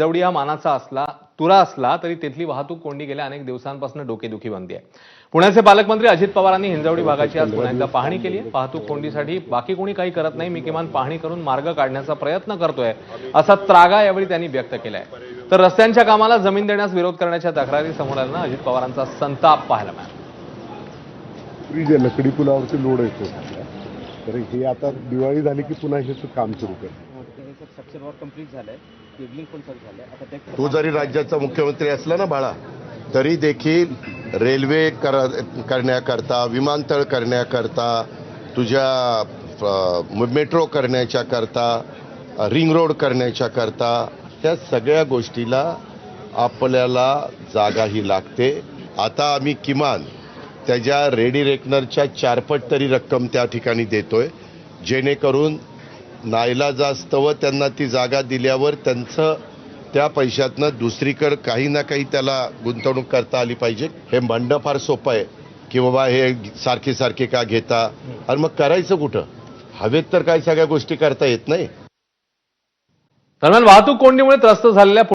हिंजवडी हा मानाचा असला तुरा असला तरी तिथली वाहतूक कोंडी गेल्या अनेक दिवसांपासून डोकेदुखी बनते आहे. पुण्याचे पालकमंत्री अजित पवारांनी हिंजवडी भागाची आज पुन्हा एकदा पाहणी केली आहे. वाहतूक कोंडीसाठी बाकी कोणी काही करत नाही मी किमान पाहणी करून मार्ग काढण्याचा प्रयत्न करतोय असा त्रागा यावेळी त्यांनी व्यक्त केला आहे तर रस्त्यांच्या कामाला जमीन देण्यास विरोध करण्याच्या तक्रारी समोर आल्यानं अजित पवारांचा संताप पाहायला मिळाला. लकडी पुलावरती लोड येतो तर हे आता दिवाळी झाली की पुन्हा ह्याचं काम सुरू स्ट्रक्चर वर्क कंप्लीट झालंय केबलिंग पण झालंय. आता तू जरी राज्याचा मुख्यमंत्री असला ना बाळा तरी देखील रेल्वे कर करण्याकरता विमानतळ करण्याकरता तुझ्या मेट्रो करण्याच्या करता रिंग रोड करण्याच्या करता त्या सगळ्या गोष्टीला आपल्याला जागाही लागते. आता आम्ही किमान त्याच्या रेडी रेकनरच्या चारपट तरी रक्कम त्या ठिकाणी देतोय जेणेकरून नाईलाजास्तव त्यांना ती जागा दिल्यावर त्यांचं त्या पैशातनं दुसरीकडं काही ना काही त्याला गुंतवणूक करता आली पाहिजे. हे म्हणणं फार सोपं आहे की बाबा हे सारखे सारखे का घेता? आणि मग करायचं कुठं? हवेत तर काही सगळ्या गोष्टी करता येत नाही. दरम्यान वाहतूक कोंडीमुळे त्रस्त झालेल्या